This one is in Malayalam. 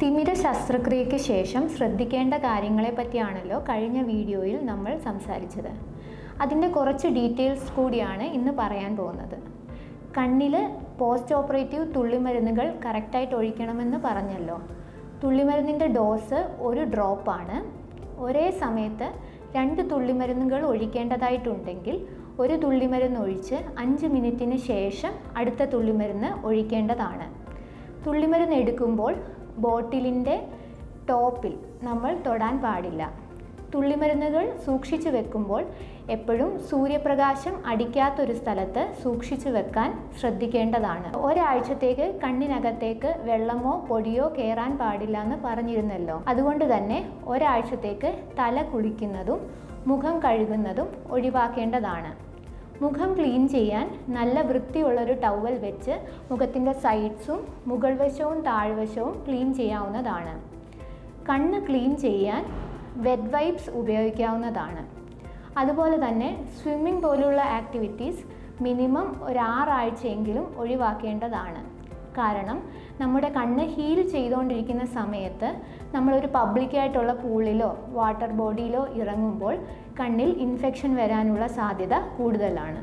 തിമിര ശസ്ത്രക്രിയയ്ക്ക് ശേഷം ശ്രദ്ധിക്കേണ്ട കാര്യങ്ങളെ പറ്റിയാണല്ലോ കഴിഞ്ഞ വീഡിയോയിൽ നമ്മൾ സംസാരിച്ചത്. അതിന്റെ കുറച്ച് ഡീറ്റെയിൽസ് കൂടിയാണ് ഇന്ന് പറയാൻ പോകുന്നത്. കണ്ണിൽ പോസ്റ്റ് ഓപ്പറേറ്റീവ് തുള്ളിമരുന്നുകൾ കറക്റ്റായിട്ട് ഒഴിക്കണമെന്ന് പറഞ്ഞല്ലോ. തുള്ളിമരുന്നിന്റെ ഡോസ് ഒരു ഡ്രോപ്പാണ്. ഒരേ സമയത്ത് രണ്ട് തുള്ളിമരുന്നുകൾ ഒഴിക്കേണ്ടതായിട്ടുണ്ടെങ്കിൽ ഒരു തുള്ളിമരുന്ന് ഒഴിച്ച് അഞ്ച് മിനിറ്റിന് ശേഷം അടുത്ത തുള്ളിമരുന്ന് ഒഴിക്കേണ്ടതാണ്. തുള്ളിമരുന്ന് എടുക്കുമ്പോൾ ബോട്ടിലിന്റെ ടോപ്പിൽ നമ്മൾ തൊടാൻ പാടില്ല. തുള്ളിമരുന്നുകൾ സൂക്ഷിച്ചു വെക്കുമ്പോൾ എപ്പോഴും സൂര്യപ്രകാശം അടിക്കാത്തൊരു സ്ഥലത്ത് സൂക്ഷിച്ചു വെക്കാൻ ശ്രദ്ധിക്കേണ്ടതാണ്. ഒരാഴ്ചത്തേക്ക് കണ്ണിനകത്തേക്ക് വെള്ളമോ പൊടിയോ കയറാൻ പാടില്ല എന്ന് പറഞ്ഞിരുന്നല്ലോ. അതുകൊണ്ട് തന്നെ ഒരാഴ്ചത്തേക്ക് തല കുളിക്കുന്നതും മുഖം കഴുകുന്നതും ഒഴിവാക്കേണ്ടതാണ്. മുഖം ക്ലീൻ ചെയ്യാൻ നല്ല വൃത്തിയുള്ളൊരു ടവൽ വെച്ച് മുഖത്തിന്റെ സൈഡ്സും മുകൾ വശവും താഴ്വശവും ക്ലീൻ ചെയ്യാവുന്നതാണ്. കണ്ണ് ക്ലീൻ ചെയ്യാൻ വെറ്റ് വൈപ്സ് ഉപയോഗിക്കാവുന്നതാണ്. അതുപോലെ തന്നെ സ്വിമ്മിംഗ് പോലുള്ള ആക്ടിവിറ്റീസ് മിനിമം ഒരാറാഴ്ചയെങ്കിലും ഒഴിവാക്കേണ്ടതാണ്. കാരണം നമ്മുടെ കണ്ണ് ഹീൽ ചെയ്തുകൊണ്ടിരിക്കുന്ന സമയത്ത് നമ്മളൊരു പബ്ലിക്കായിട്ടുള്ള പൂളിലോ വാട്ടർ ബോഡിയിലോ ഇറങ്ങുമ്പോൾ കണ്ണിൽ ഇൻഫെക്ഷൻ വരാനുള്ള സാധ്യത കൂടുതലാണ്.